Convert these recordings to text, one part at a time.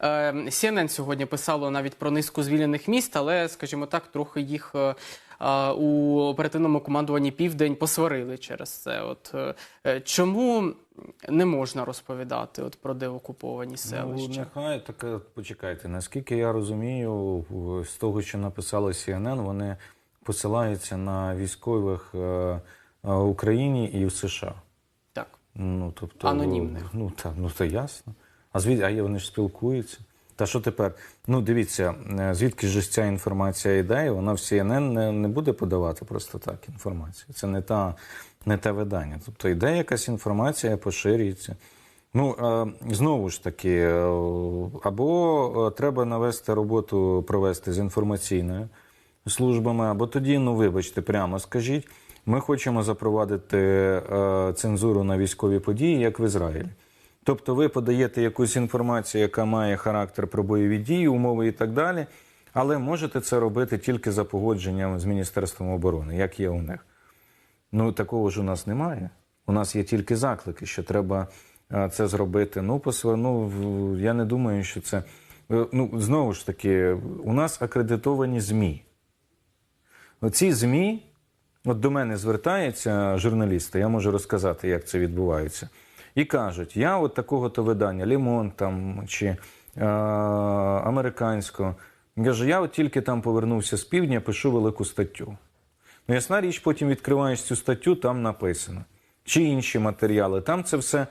Е, CNN сьогодні писало навіть про низку звільнених міст, але, скажімо так, трохи їх е, е, у оперативному командуванні Південь посварили через це. От е, е, чому не можна розповідати от про деокуповані Ну, нехай таке, почекайте. Наскільки я розумію, з того, що написали CNN, вони посилаються на військових е, е, в Україні і в США. Так. Ну, тобто, Анонімних. Ну, так, ну то ясно. А звід, а вони ж спілкуються. Та що тепер? Ну, дивіться, е, звідки ж ця інформація йде, і вона в CNN не, не буде подавати просто так інформацію. Це не, та, не те видання. Тобто йде якась інформація, поширюється. Ну, е, знову ж таки, е, або треба навести роботу провести з інформаційною службами, або тоді, ну вибачте, прямо скажіть, ми хочемо запровадити цензуру на військові події, як в Ізраїлі. Тобто ви подаєте якусь інформацію, яка має характер про бойові дії, умови і так далі, але можете це робити тільки за погодженням з Міністерством оборони, як є у них. Ну, такого ж у нас немає. У нас є тільки заклики, що треба е, це зробити. Ну, посва- ну, я не думаю, що це. е, Ну, знову ж таки, у нас акредитовані ЗМІ. Ці ЗМІ, от до мене звертаються журналісти, я можу розказати, як це відбувається. І кажуть, я от такого-то видання, Лімон там чи е, американського. Каже, я от тільки там повернувся з півдня, пишу велику статтю. Ну, ясна річ, потім відкриваєш цю статтю, там написано. Чи інші матеріали. Там це все.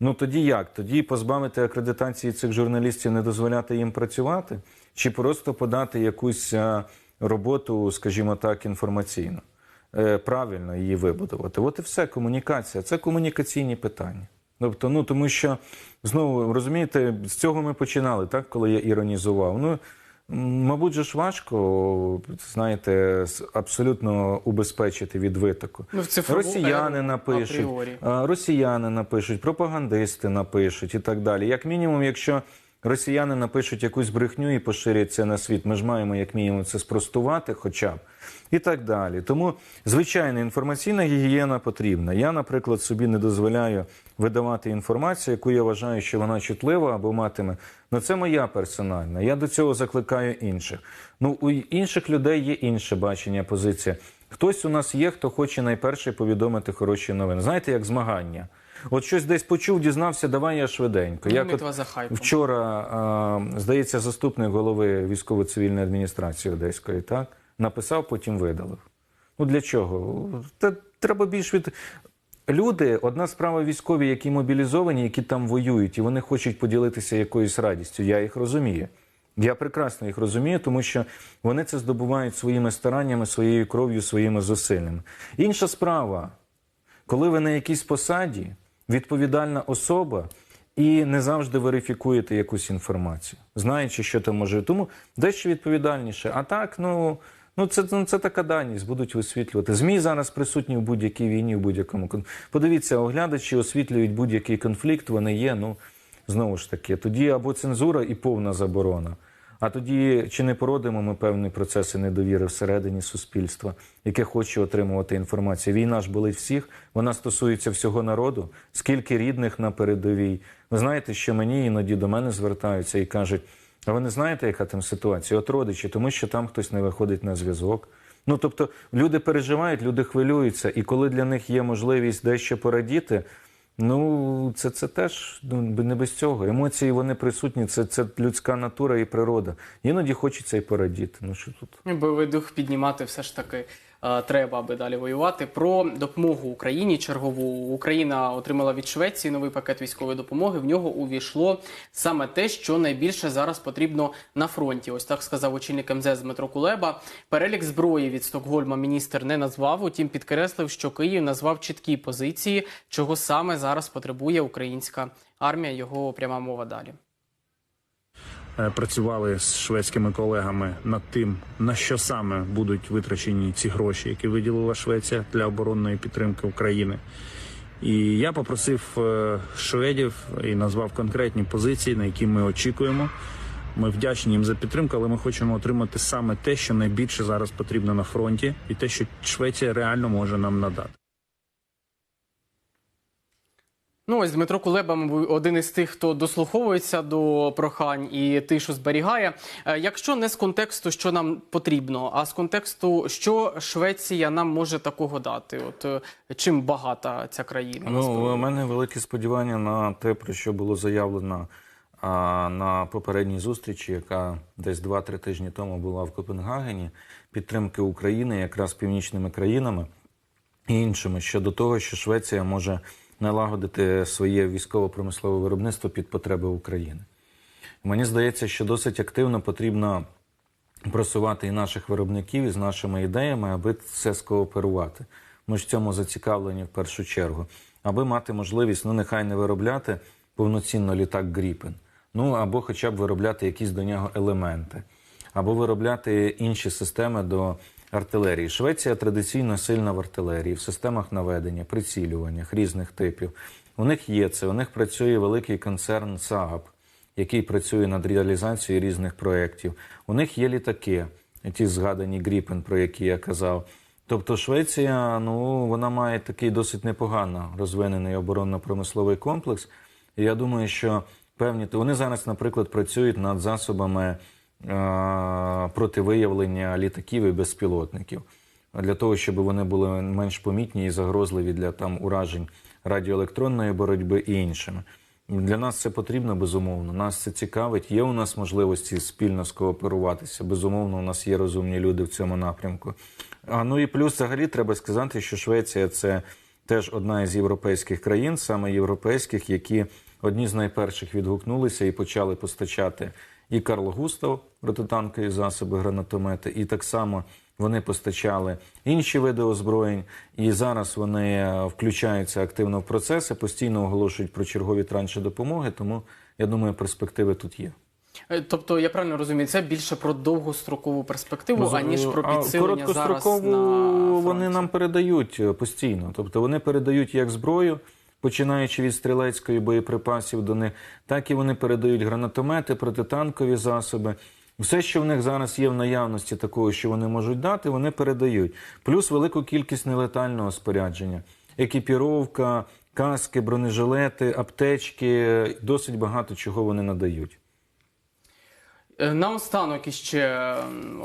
Ну тоді як? Тоді позбавити акредитації цих журналістів, не дозволяти їм працювати, чи просто подати якусь е, роботу, скажімо так, інформаційну, Е, правильно її вибудувати. От і все, комунікація. Це комунікаційні питання. Тобто, ну тому що знову розумієте, з цього ми починали, так, коли я іронізував. Ну, мабуть, же ж важко, знаєте, абсолютно убезпечити від витоку. Ну, Росіяни напишуть, апріорі. росіяни напишуть, пропагандисти напишуть і так далі. Як мінімум, якщо росіяни напишуть якусь брехню і поширять це на світ, ми ж маємо як мінімум це спростувати, хоча б і так далі. Тому звичайна інформаційна гігієна потрібна. Я, наприклад, собі не дозволяю видавати інформацію, яку я вважаю, що вона чутлива або матиме. Ну це моя персональна. Я до цього закликаю інших. Ну у інших людей є інше бачення, позиція. Хтось у нас є, хто хоче найперше повідомити хороші новини. Знаєте, як змагання. От щось десь почув, дізнався, давай я швиденько. Ну, Як от вчора, а, здається, заступник голови військово-цивільної адміністрації Одеської, так, написав, потім видалив. Ну для чого? Та треба більш від. Люди, одна справа військові, які мобілізовані, які там воюють, і вони хочуть поділитися якоюсь радістю. Я їх розумію. Я прекрасно їх розумію, тому що вони це здобувають своїми стараннями, своєю кров'ю, своїми зусиллями. Інша справа, коли ви на якійсь посаді, відповідальна особа, і не завжди верифікуєте якусь інформацію, знаючи, що там може. Тому дещо відповідальніше. А так, ну. Ну, це, ну, це така даність, будуть висвітлювати. ЗМІ зараз присутні в будь-якій війні, в будь-якому кон- Подивіться, оглядачі освітлюють будь-який конфлікт, вони є. Ну знову ж таки, тоді або цензура і повна заборона. А тоді чи не породимо ми певні процеси недовіри всередині суспільства, яке хоче отримувати інформацію? Війна ж болить всіх, вона стосується всього народу. Скільки рідних на передовій? Ви знаєте, що мені іноді до мене звертаються і кажуть: а ви не знаєте, яка там ситуація? От родичі, тому що там хтось не виходить на зв'язок. Ну тобто люди переживають, люди хвилюються, і коли для них є можливість дещо порадіти. Ну, це, це теж ну, не без цього. Емоції вони присутні, це, це людська натура і природа. Іноді хочеться і порадіти. Ну що тут? Бойовий дух піднімати все ж таки треба, аби далі воювати. Про допомогу Україні чергову Україна отримала від Швеції новий пакет військової допомоги. В нього увійшло саме те, що найбільше зараз потрібно на фронті. Ось так сказав очільник МЗС Дмитро Кулеба. Перелік зброї від Стокгольма міністр не назвав. Утім, підкреслив, що Київ назвав чіткі позиції, чого саме зараз потребує українська армія. Його пряма мова далі. Е, працювали з шведськими колегами над тим, на що саме будуть витрачені ці гроші, які виділила Швеція для оборонної підтримки України. І я попросив е, шведів і назвав конкретні позиції, на які ми очікуємо. Ми вдячні їм за підтримку, але ми хочемо отримати саме те, що найбільше зараз потрібно на фронті, і те, що Швеція реально може нам надати. Ну ось Дмитро Кулеба, один із тих, хто дослуховується до прохань і тишу зберігає. Е, Якщо не з контексту, що нам потрібно, а з контексту, що Швеція нам може такого дати, от е, чим багата ця країна? Ну, у мене великі сподівання на те, про що було заявлено а, на попередній зустрічі, яка десь 2-3 тижні тому була в Копенгагені, підтримки України якраз північними країнами і іншими щодо того, що Швеція може налагодити своє військово-промислове виробництво під потреби України. Мені здається, що досить активно потрібно просувати і наших виробників із нашими ідеями, аби це скооперувати. Ми ж в цьому зацікавлені в першу чергу, аби мати можливість, ну нехай не виробляти повноцінно літак Гріпен, ну або хоча б виробляти якісь до нього елементи, або виробляти інші системи до артилерії. Швеція традиційно сильна в артилерії, в системах наведення, прицілюваннях різних типів. У них є це, у них працює великий концерн СААП, який працює над реалізацією різних проєктів. У них є літаки, ті згадані Гріпен, про які я казав. Тобто Швеція, ну вона має такий досить непогано розвинений оборонно-промисловий комплекс. І я думаю, що певні вони зараз, наприклад, працюють над засобами е- противиявлення літаків і безпілотників для того, щоб вони були менш помітні і загрозливі для там уражень радіоелектронної боротьби і іншими. Для нас це потрібно безумовно. Нас це цікавить. Є у нас можливості спільно скооперуватися. Безумовно, у нас є розумні люди в цьому напрямку. А ну і плюс, взагалі, треба сказати, що Швеція це теж одна із європейських країн, саме європейських, які одні з найперших відгукнулися і почали постачати і Карл Густав протитанкові засоби, гранатомети, і так само вони постачали інші види озброєнь, і зараз вони е, включаються активно в процеси, постійно оголошують про чергові транші допомоги. Тому я думаю, перспективи тут є. Е, Тобто, я правильно розумію, це більше про довгострокову перспективу, Ну, аніж про підсилення зараз короткострокову на вони нам передають е, постійно. Тобто вони передають як зброю, починаючи від стрілецької боєприпасів до них, так і вони передають гранатомети, протитанкові засоби. Все, що в них зараз є в наявності такого, що вони можуть дати, вони передають. Плюс велику кількість нелетального спорядження, екіпіровка, каски, бронежилети, аптечки, досить багато чого вони надають. Е, Наостанок іще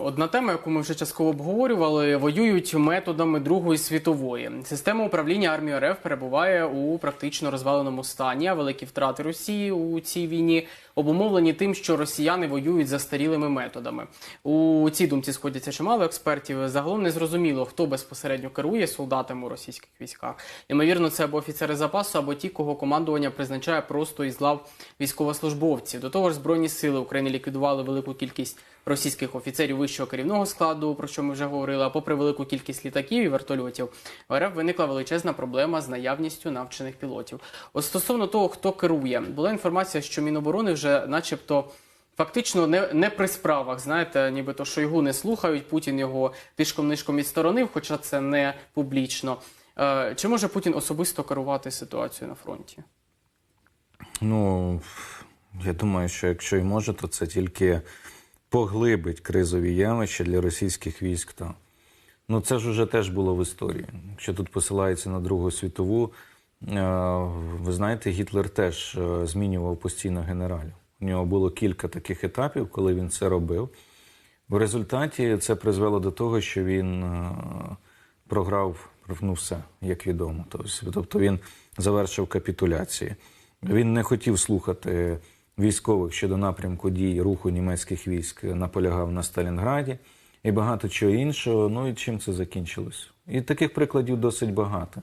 одна тема, яку ми вже частково обговорювали. Воюють методами Другої світової. Система управління армією РФ перебуває у практично розваленому стані. Великі втрати Росії у цій війні обумовлені тим, що росіяни воюють застарілими методами. У цій думці сходяться чимало експертів. Загалом не зрозуміло, хто безпосередньо керує солдатами у російських військах. Ймовірно, це або офіцери запасу, або ті, кого командування призначає просто із лав військовослужбовців. До того ж, збройні сили України ліквідували велику кількість російських офіцерів вищого керівного складу, про що ми вже говорили. А попри велику кількість літаків і вертольотів, в РФ виникла величезна проблема з наявністю навчених пілотів. От стосовно того, хто керує, була інформація, що Міноборони вже, начебто. Фактично не, не при справах, знаєте, нібито Шойгу не слухають, Путін його тишком-нишком відсторонив, хоча це не публічно. Е, чи може Путін особисто керувати ситуацією на фронті? Ну, я думаю, що якщо й може, то це тільки поглибить кризові явища для російських військ. Та. Ну, це ж уже теж було в історії. Якщо тут посилається на Другу світову, е, ви знаєте, Гітлер теж е, змінював постійно генералів. У нього було кілька таких етапів, коли він це робив. В результаті це призвело до того, що він е, програв ну, все, як відомо. Тобто, тобто він завершив капітуляції. Він не хотів слухати військових щодо напрямку дій руху німецьких військ, наполягав на Сталінграді і багато чого іншого. Ну і чим це закінчилось? І таких прикладів досить багато.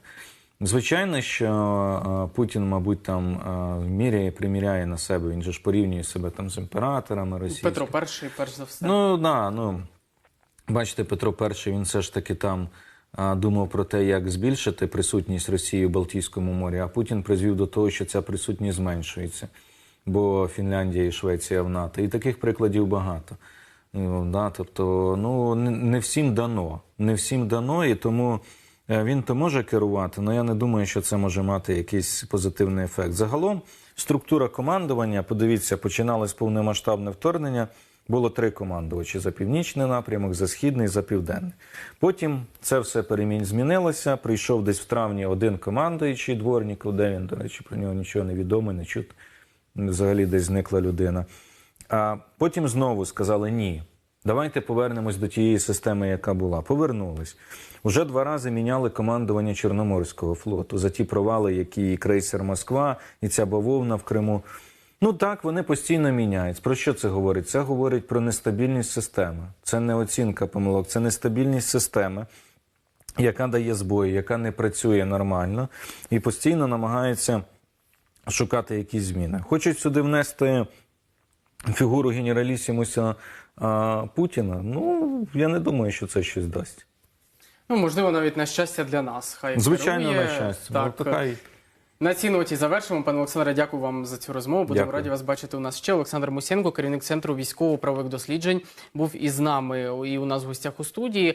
Звичайно, що е, Путін, мабуть, там е, міряє, приміряє на себе. Він же ж порівнює себе там з імператорами російськими. Петро І, перш за все. Ну да, ну бачите, Петро І він все ж таки там думав про те, як збільшити присутність Росії в Балтійському морі, а Путін призвів до того, що ця присутність зменшується, бо Фінляндія і Швеція в НАТО. І таких прикладів багато. Ну, да, тобто, ну не- всім дано. Не всім дано, і тому е, він то може керувати, але я не думаю, що це може мати якийсь позитивний ефект. Загалом, структура командування, подивіться, починалось повномасштабне вторгнення Було три командувачі за північний напрямок, за східний, за південний. Потім це все перемінь змінилося. Прийшов десь в травні один командуючий дворников, де він, до речі, про нього нічого не відомо, не чути. Взагалі десь зникла людина. А потім знову сказали ні. Давайте повернемось до тієї системи, яка була. Повернулись. Уже два рази міняли командування Чорноморського флоту за ті провали, які і крейсер Москва, і ця бавовна в Криму. Ну так, вони постійно міняють. Про що це говорить? Це говорить про нестабільність системи. Це не оцінка помилок, це нестабільність системи, яка дає збої, яка не працює нормально і постійно намагається шукати якісь зміни. Хочуть сюди внести фігуру генералісімуса Путіна. Ну, я не думаю, що це щось дасть. Ну, можливо, навіть на щастя для нас. Хай Звичайно, керує. на щастя. Так, Ну, така На цій ноті завершимо. Пане Олександре, дякую вам за цю розмову. Будемо Дякую. раді вас бачити у нас ще. Олександр Мусенко, керівник центру військово-правових досліджень, був із нами і у нас в гостях у студії.